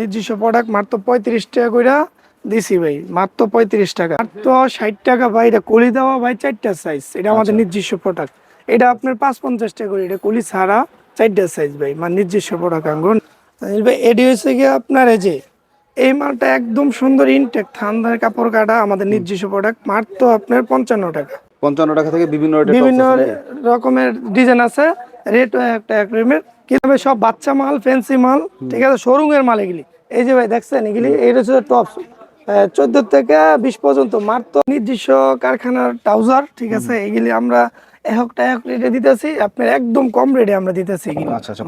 নিজস্ব প্রোডাক্ট মাত্র পঁয়ত্রিশ টাকা কইরা দিছি ভাই মাত্র পঁয়ত্রিশ টাকা। মাত্র ষাট টাকা ভাই এটা কলি দেওয়া ভাই চারটা সাইজ এটা আমাদের নিজস্ব প্রোডাক্ট এটা আপনার পাঁচ পঞ্চাশ টাকা করে এটা কলি ছাড়া চারটা সাইজ ভাই মানে নিজস্ব প্রোডাক্ট আঙ্গুন ভাই এটি হচ্ছে গিয়ে আপনার এই যে এই মালটা একদম সুন্দর ইনটেক থান্দার কাপড় কাটা আমাদের নিজস্ব প্রোডাক্ট মাত্র আপনার পঞ্চান্ন টাকা। পঞ্চান্ন টাকা থেকে বিভিন্ন বিভিন্ন রকমের ডিজাইন আছে রেট একটা এক রেমের কীভাবে সব বাচ্চা মাল ফ্যান্সি মাল ঠিক আছে? শোরুমের মাল এগুলি। এই যে ভাই দেখছেন এগুলি? এটা হচ্ছে টপ চোদ্দ থেকে বিশ পর্যন্ত। মাত্র নিজস্ব কারখানার ট্রাউজার ঠিক আছে? এগুলি আমরা একটা এক রেটে দিতেছি। আপনার একদম কম রেটে আমরা দিতেছি এগুলি। আচ্ছা আচ্ছা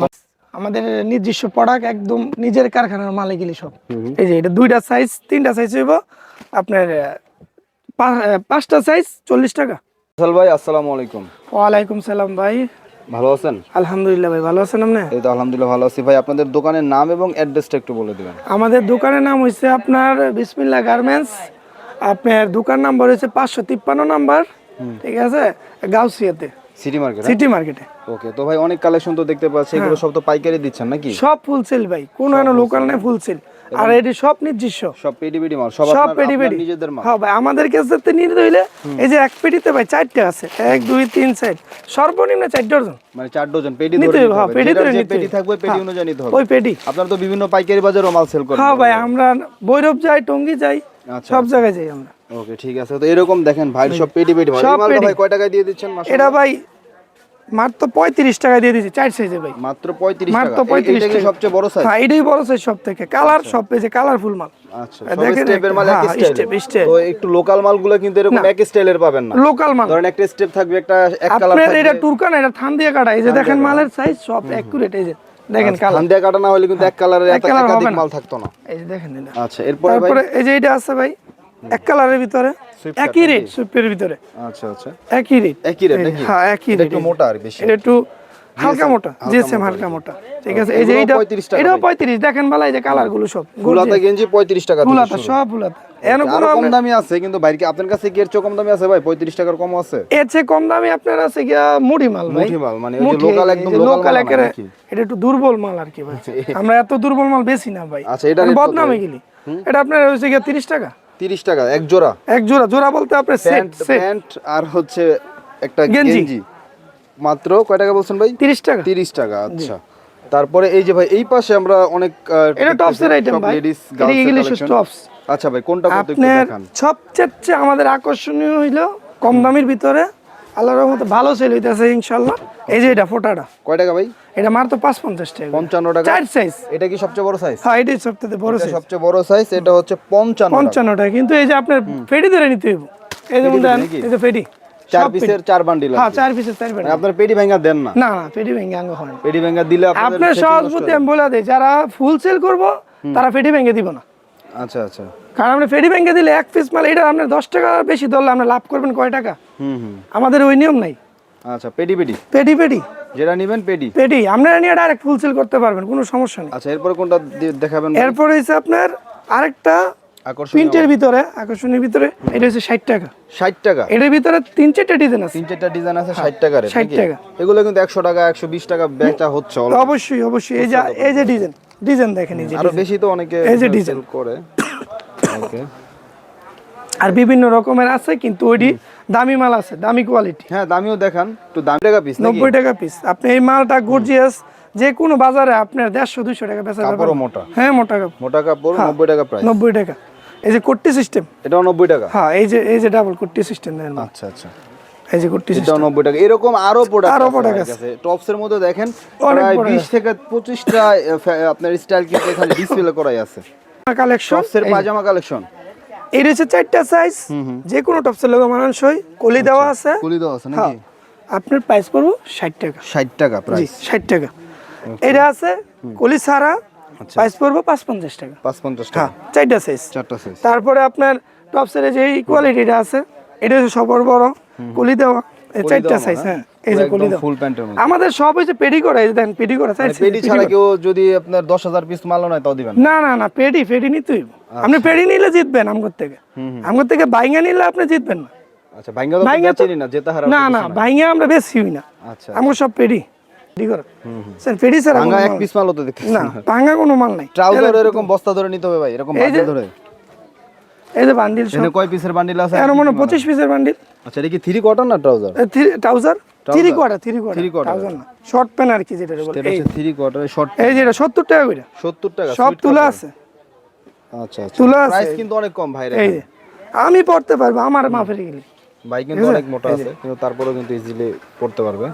আমাদের নিজস্ব প্রোডাক্ট একদম নিজের কারখানার মাল এগুলি সব। এই যে এটা দুইটা সাইজ তিনটা সাইজ হইব। আপনার পাঁচটা সাইজ চল্লিশ টাকা। ভাই আসসালামু আলাইকুম। ওয়ালাইকুম সালাম ভাই। ভালো আছেন? আলহামদুলিল্লাহ ভাই ভালো আছেন আপনি? এই তো আলহামদুলিল্লাহ ভালো আছি। ভাই আপনাদের দোকানের নাম এবং অ্যাড্রেসটা একটু বলে দিবেন। আমাদের দোকানের নাম হচ্ছে আপনার বিসমিল্লা গার্মেন্টস। আপনার দোকান নাম্বার হচ্ছে পাঁচশো তিপ্পান্ন নাম্বার ঠিক আছে? গাউসিয়াতে। সিটি মার্কেট সিটি মার্কেটে ওকে তো ভাই অনেক কালেকশন তো দেখতে পাচ্ছি। এগুলো সব তো পাইকারি দিচ্ছেন নাকি? সব ফুল সেল ভাই। কোন লোকাল নেই ফুল সেল আর এটি সব নিজস্ব সব পেডি পেডি মাল সব পেডি পেডি নিজেদের মাল। হ্যাঁ ভাই আমাদের কাছে নিতে হইলে এই যে এক পেটিতে ভাই চারটে আছে এক দুই তিন চার। সর্বনিম্ন চার ডজন। মানে চার ডজন পেডি নিতে হবে, হ্যাঁ, পেডি ধরে নিতে পেডি থাকবে পেডি হ্যাঁ, অনুযায়ী নিতে হবে। ওই পেটি। আপনারা তো বিভিন্ন পাইকারি বাজারও মাল সেল করেন। হ্যাঁ ভাই আমরা ভৈরব যাই টঙ্গি যাই আচ্ছা। সব জায়গায় যাই আমরা। ওকে ঠিক আছে। তো এরকম দেখেন ভাই সব পেডি পেডি মাল। পেডি। ভাই কয় টাকায় দিয়ে দিচ্ছেন? মাসে এটা ভাই মাত্র পঁয়ত্রিশ টাকা দিয়ে দিচ্ছি চার সাইজে ভাই মাত্র 35 মাত্র টাকা। এই- 35 টাকা। সবচেয়ে বড় সাইজ হ্যাঁ এটাই বড় সাইজ সব থেকে কালার সব পেয়েছে কালারফুল মাল। আচ্ছা হ্যাঁ, স্টেপের মাল হ্যাঁ, এক হ্যাঁ। তো একটু লোকাল মালগুলো কিন্তু এরকম এক স্টাইলের পাবেন না। লোকাল মাল। ধরেন একটা স্টেপ থাকবে একটা এক কালার আপনার এটা টুরকান এটা থান দিয়ে কাটা। এই যে দেখেন মালের সাইজ সব অ্যাকুরেট এই যে দেখেন কালার ধান দিয়ে কাটা না হলে কিন্তু এক কালারের এক একাধিক মাল থাকতো না। এই যে দেখেন আচ্ছা এরপরে ভাই তারপরে এই যে এটা আছে ভাই এক কালারের ভিতরে একই রেট সুইপের ভিতরে। আচ্ছা আচ্ছা। একই রেট একই রেট হ্যাঁ একই রেট একটু মোটা আর বেশি। একটু হালকা মোটা জিএসএম হালকা মোটা। ঠিক আছে এই যে এইটা এটাও ভাই। পঁয়ত্রিশ। দেখেন ভালো এই যে কালারগুলো সব ফুলাতা গেঞ্জি 35 টাকা শুরু। সব এন আরও কম দামি আছে কিন্তু বাইরে আপনার কাছে কি এর চেয়ে কম দামি আছে ভাই? 35 টাকার কম আছে? এর চেয়ে কম দামে আপনার আছে গিয়া মুড়ি মাল ভাই। মুঠি মাল মানে ওই যে লোকাল একদম লোকাল একেবারে এটা একটু দুর্বল মাল আর কি ভাই। আমরা এত দুর্বল মাল বেশি না ভাই। আচ্ছা, কত? বদনামে গেলি। এটা আপনার হচ্ছে গিয়া তিরিশ টাকা। 30 টাকা এক জোড়া। এক জোড়া জোড়া বলতে আপনার সেট প্যান্ট আর হচ্ছে একটা গেঞ্জি। মাত্র কয় টাকা বলছেন ভাই? তিরিশ টাকা। 30 টাকা আচ্ছা। তারপরে এই যে ভাই এই পাশে আমরা অনেক এটা টপসের আইটেম ভাই। লেডিস ইংলিশ টপস আচ্ছা ভাই কোনটা একটু দেখান। সবচেয়ে আমাদের আকর্ষণীয় হইল কম দামের ভিতরে আল্লাহর রহমতে ভালো সেল হইতেছে ইনশাল্লাহ এই যে এটা ফোটাটা। কয় টাকা ভাই? এটা মাত্র পাঁচ পঞ্চাশ টাকা। 55 টাকা। চার সাইজ এটা কি সবচেয়ে বড় সাইজ হ্যাঁ এটাই সবথেকে বড় সাইজ সবচেয়ে বড় সাইজ এটা হচ্ছে 55 টাকা। পঞ্চান্ন টাকা। কিন্তু এই যে আপনার ফেডি ধরে নিতে হইব। এই দেন নাকি? এই যে ফেডি। চার পিসের চার বান্ডিল হ্যাঁ চার পিসের চার মানে পেটি আপনার পেডি ভাঙা দেন না? না না ফেডি ভেঙে আঙ্গ হয় পেডি ভাঙা দিলে আপনার setting সহজ বুদ্ধি আমি বলে দিই যারা ফুল সেল করব তারা ফেডি ভেঙে দিব না। আচ্ছা আচ্ছা। কারণ আপনি ফেডি ভেঙে দিলে এক পিস মাল এটা আপনার দশ টাকা বেশি ধরলে আপনি লাভ করবেন কয় টাকা? আমাদের ওই নিয়ম নাই। আচ্ছা পেডি পেডি। Paddy paddy. যেটা নেবেন পেডি। পেডি আপনারা নিয়ে ডাইরেক্ট ফুল সেল করতে পারবেন কোনো সমস্যা নেই। আচ্ছা এরপরে কোনটা দেখাবেন এরপরে হচ্ছে আপনার আরেকটা প্রিন্টের ভিতরে আকর্ষণের ভিতরে এটা হচ্ছে ষাট টাকা। 60 টাকা? এটার ভিতরে তিন চারটা ডিজাইন আছে। তিন চারটা ডিজাইন আছে 60 টাকা রেট 60 টাকা। এগুলো কিন্তু 100 টাকা 120 টাকা বেচা হচ্ছে অবশ্যই অবশ্যই। এই যে এই যে ডিজাইন ডিজাইন দেখেন এই যে আরও বেশি তো অনেকে এই যে design। করে। আর বিভিন্ন রকমের আছে কিন্তু ওইটি দামি মাল আছে দামি কোয়ালিটি হ্যাঁ দামিও দেখান একটু দামি টাকা পিস নব্বই টাকা পিস আপনি এই মালটা গর্জিয়াস যে কোনো বাজারে আপনার দেড়শো দুইশো টাকা বেচা যাবে। মোটা। হ্যাঁ মোটা কাপড়। মোটা কাপড় 90 টাকা প্রাইস নব্বই টাকা। এই যে কুর্তি সিস্টেম এটাও 90 টাকা? হ্যাঁ এই যে এই যে ডাবল কুর্তি সিস্টেম আচ্ছা আচ্ছা। এই যে কুর্তি সিস্টেম 90 টাকা। এরকম আরও প্রোডাক্ট আরও প্রোডাক্ট আছে। টপস এর মধ্যে দেখেন প্রায় 20 থেকে 25টা আপনার স্টাইল কিন্তু এখানে ডিসপ্লে করাই আছে। কালেকশন পাজামা কালেকশন এই রয়েছে চারটা সাইজ যে কোনো টপসের লোক মানানসই। কলি দেওয়া আছে। কুলি দাও আছে হ্যাঁ। নাকি আপনার প্রাইস পড়ব ষাট টাকা। 60 টাকা প্রাইস ষাট টাকা। এটা আছে কলি ছাড়া। প্রাইস পড়ব পাঁচ পঞ্চাশ টাকা। 550 হ্যাঁ টাকা চারটা সাইজ চারটা সাইজ তারপরে আপনার টপসের যে কোয়ালিটিটা আছে এটা হচ্ছে সবার বড় কলি দেওয়া। এই চারটা সাইজ হ্যাঁ। এই যে কলি ফুল প্যান্টের মধ্যে। আমাদের সব পেডি করা এই দেখেন পেডি করা সাইজ পেডি ছাড়া কেউ যদি আপনার 10000 পিস তাও দিবেন না? না না পেডি পেডি নিতে হইব আচ্ছা। আপনি পেডি নিলে জিতবেন আমগর থেকে। আমগর থেকে বাইঙ্গা নিলে আপনি জিতবেন না। আচ্ছা ভাঙ্গা তো না যেটা হারা না না বাইঙ্গা আমরা বেশি হই না। আচ্ছা। আমগর সব পেডি স্যার ফেডি স্যার ভাঙা এক পিস তো দেখতেছি না ভাঙা কোনো মাল নাই। ট্রাউজার এরকম বস্তা ধরে নিতে হবে ভাই এরকম বান্ডিল ধরে। এই যে বান্ডিল কয় পিসের বান্ডিল আছে? এর মনে পঁচিশ পিসের বান্ডিল। আচ্ছা এটা কি থ্রি কোয়ার্টার না trouser trouser three quarter three quarter. না শর্ট প্যান্ট আর কি যেটা বলে। এই। থ্রি কোয়ার্টার শর্ট এই যে এটা সত্তর টাকা করে। সত্তর টাকা সব তুলা আছে। আচ্ছা আচ্ছা। তুলা আছে। প্রাইস কিন্তু অনেক কম ভাই এই আমি পড়তে পারব আমার মাপের গেলে ভাই কিন্তু অনেক মোটা আছে কিন্তু তারপরেও কিন্তু ইজিলি পড়তে পারবে।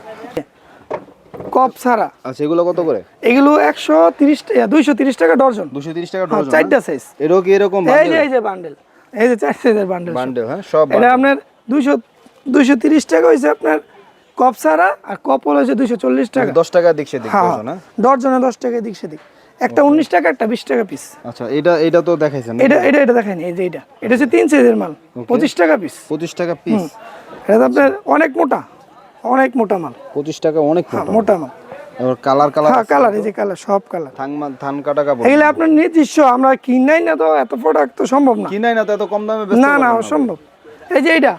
কপ ছাড়া। আচ্ছা এগুলো কত করে? এগুলো একশো তিরিশ টাকা দুইশো তিরিশ টাকা ডর্জন দুশো তিরিশ টাকা হ্যাঁ, ডজন চারটা সাইজ এরও কি এরকম এই যে এই যে বান্ডেল এই যে চার সাইজের বান্ডেল বান্ডেল হ্যাঁ সব এটা আপনার দুইশো দুইশো তিরিশ টাকা হয়েছে আপনার কপ ছাড়া আর কপ হলো হচ্ছে দুইশো চল্লিশ টাকা। দশ টাকা দিক সেদিক হ্যাঁ হ্যাঁ ডর্জনে দশ টাকা দিক সেদিক। একটা উনিশ টাকা একটা বিশ টাকা পিস আচ্ছা এটা এটা তো দেখাইছেন এটা এটা এটা দেখেনি এই যে এটা। এটা হচ্ছে তিন সাইজের মাল পঁচিশ টাকা পিস পঁচিশ টাকা পিস এটা তো আপনার অনেক মোটা অনেক মোটা মাল। পঁচিশ টাকা অনেক হ্যাঁ, মোটা। মাল। এবার কালার কালার হ্যাঁ কালার এই যে কালার সব কালার। থান মা- ধান কাটা কাপড়। এগুলো আপনার নিজস্ব আমরা কিনাই না তো এত প্রোডাক্ট তো সম্ভব না। কিনাই না তো এত কম দামে না না অসম্ভব। এই যে এইটা।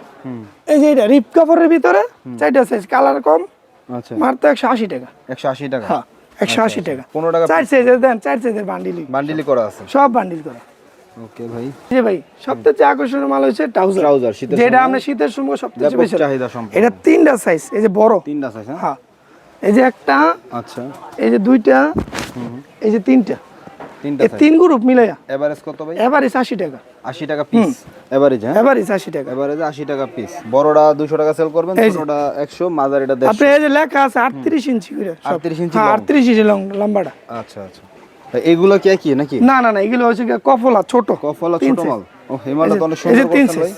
এই যে এইটা রিপ কাপড়ের ভিতরে চারটা সাইজ কালার কম আচ্ছা। মাত্র একশো আশি টাকা। একশো আশি টাকা? হ্যাঁ একশো আশি টাকা। পনেরো টাকা চার সাইজের দেন চার সাইজের বান্ডিলই বান্ডিলি করা আছে। সব বান্ডিল করা। ওকে ভাই। আকর্ষণীয় মাল হচ্ছে ট্রাউজার ট্রাউজার শীতের যেটা আমরা শীতের সময় ব্যাপক বেশি চাহিদা সম্পন্ন। এটা তিনটা সাইজ এই যে বড়। তিনটা সাইজ হ্যাঁ। হ্যাঁ। এই যে একটা আচ্ছা। এই যে দুইটা এই যে তিনটা। এই তিন গ্রুপ মিলাইয়া। এভারেজ কত ভাই? এভারেজ আশি টাকা। আশি টাকা পিস এভারেজ হ্যাঁ? এভারেজ আশি টাকা। এভারেজ আশি টাকা পিস বড়টা দুশো টাকা সেল করবেন। ছোটটা একশো মাঝারিটা দেড়শো। আপনি এই যে লেখা আছে আটত্রিশ ইঞ্চি করে 38 ইঞ্চি হ্যাঁ long। আটত্রিশ ইঞ্চি লম্বাটা। আচ্ছা আচ্ছা। এগুলো কি একই নাকি? না না না এগুলো হচ্ছে কফলা ছোট। কফলা ছোট মাল। ও মালটা তো অনেক এই যে সুন্দর ভাই।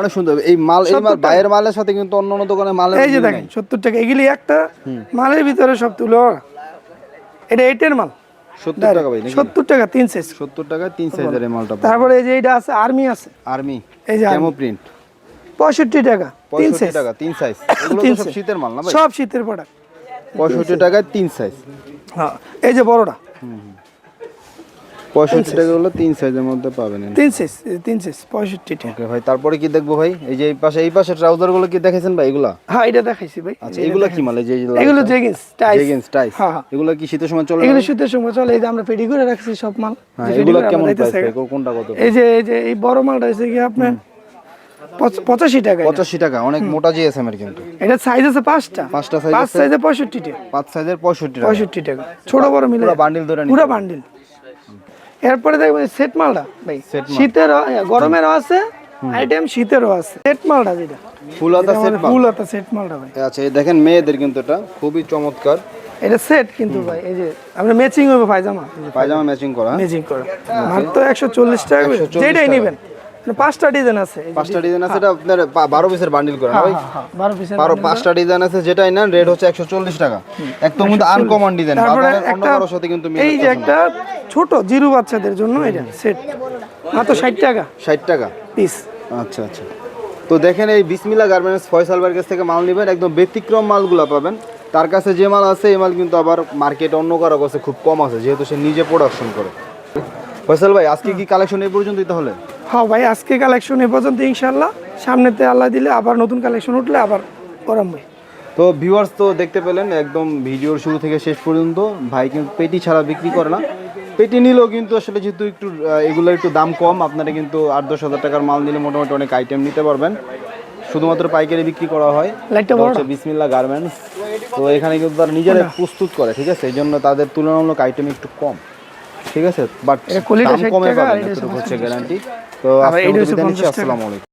অনেক সুন্দর। এই মাল এই মাল বাইরের মালের সাথে কিন্তু অন্য অন্য দোকানে মালের এই যে মিল দেখেন নাই। সত্তর টাকা। এগুলি একটা মালের ভিতরে সব তুলে। এটা এইটের মাল। টাকা ভাই টাকা তিন সাইজ সত্তর টাকা তিন সাইজের এই মালটা তারপরে এই যে এইটা আছে আর্মি আছে। আর্মি এই যে ক্যামো প্রিন্ট টাকা তিন সাইজ টাকা তিন সাইজ এগুলো সব শীতের মাল না ভাই? সব শীতের প্রোডাক্ট পঁয়ষট্টি টাকায় তিন সাইজ হ্যাঁ এই যে বড়টা। পঁয়ষট্টি টাকা হলো তিন সাইজের মধ্যে পাবেন তিন সাইজ তিন সাইজ পঁয়ষট্টি টাকা ওকে ভাই তারপরে কি দেখব ভাই? এই যে এই পাশে এই পাশে ট্রাউজারগুলো কি দেখেছেন ভাই এগুলা? হ্যাঁ এটা দেখাইছি ভাই। আচ্ছা এগুলো কি এই যে এগুলো জেগিন্স টাইস জেগিন্স টাইস হ্যাঁ, হ্যাঁ। এগুলো কি শীতের সময় চলে এগুলো শীতের সময় চলে এই যে আমরা পেডি করে রাখছি সব মাল। হ্যাঁ এগুলো কেমন প্রাইস। কোনটা কত? এই যে এই যে এই বড় মালটা হচ্ছে কি আপনার পঁচাশি টাকা পঁচাশি টাকা অনেক মোটা জিএসএম এর কিন্তু। এটা সাইজ আছে পাঁচটা। পাঁচটা পাঁচ? সাইজে পঁয়ষট্টি টাকা পাঁচ সাইজের পঁয়ষট্টি টাকা। পঁয়ষট্টি টাকা। ছোট বড় মিলে। পুরো বান্ডিল ধরে পুরো বান্ডিল এরপরে দেখবেন সেট মালটা ভাই। শীতের গরমের আছে আইটেম শীতেরও আছে। সেট মালটা যেটা। ফুল আতা সেট ফুল আতা সেট মালটা ভাই। আচ্ছা এই দেখেন মেয়েদের কিন্তু এটা খুবই চমৎকার। এটা সেট কিন্তু ভাই এই যে আমরা ম্যাচিং হবে পায়জামা। পায়জামা ম্যাচিং করা। হ্যাঁ? ম্যাচিং করা মাত্র একশো চল্লিশ টাকা করে। 140 যেটাই নেবেন। পাঁচটা ডিজাইন আছে এই পাঁচটা ডিজাইন। আছে এটা আপনার পা- বারো পিসের বান্ডিল করা ভাই? হ্যাঁ, হ্যাঁ, বারো পিসের বারো পাঁচটা ডিজাইন আছে যেটাই রেট হচ্ছে একশো চল্লিশ টাকা। একদম কিন্তু আনকমন ডিজাইন অন্য সাথে কিন্তু এই যে একটা ছোট জিরু বাচ্চাদের জন্য এটা সেট মাত্র ষাট টাকা। ষাট টাকা? পিস আচ্ছা আচ্ছা। তো দেখেন এই বিসমিল্লা গার্মেন্টস ফয়সাল কাছ থেকে মাল নেবেন একদম ব্যতিক্রম মালগুলো পাবেন। তার কাছে যে মাল আছে এই মাল কিন্তু আবার মার্কেট অন্য কারও কাছে খুব কম আছে যেহেতু সে নিজে প্রোডাকশন করে। ফয়সাল ভাই আজকে কি কালেকশন এই পর্যন্তই তাহলে? হ্যাঁ ভাই আজকে কালেকশন এ পর্যন্ত ইনশাল্লাহ সামনেতে আল্লাহ দিলে আবার নতুন কালেকশন উঠলে আবার করাম। ভাই তো ভিউয়ার্স তো দেখতে পেলেন একদম ভিডিওর শুরু থেকে শেষ পর্যন্ত। ভাই কিন্তু পেটি ছাড়া বিক্রি করে না। পেটি নিলেও কিন্তু আসলে যেহেতু একটু এগুলোর একটু দাম কম আপনারা কিন্তু আট দশ হাজার টাকার মাল নিলে মোটামুটি অনেক আইটেম নিতে পারবেন। শুধুমাত্র পাইকারি বিক্রি করা হয়। বিসমিল্লা গার্মেন্টস তো এখানে কিন্তু তারা নিজেরা প্রস্তুত করে ঠিক আছে? এই জন্য তাদের তুলনামূলক আইটেম একটু কম ঠিক আছে? বাট দাম কমে পাবেন হচ্ছে গ্যারান্টি তো আবার আজকে এইটা মতো হচ্ছে বিদায় নিচ্ছি 50 টাকা। আসসালামু আলাইকুম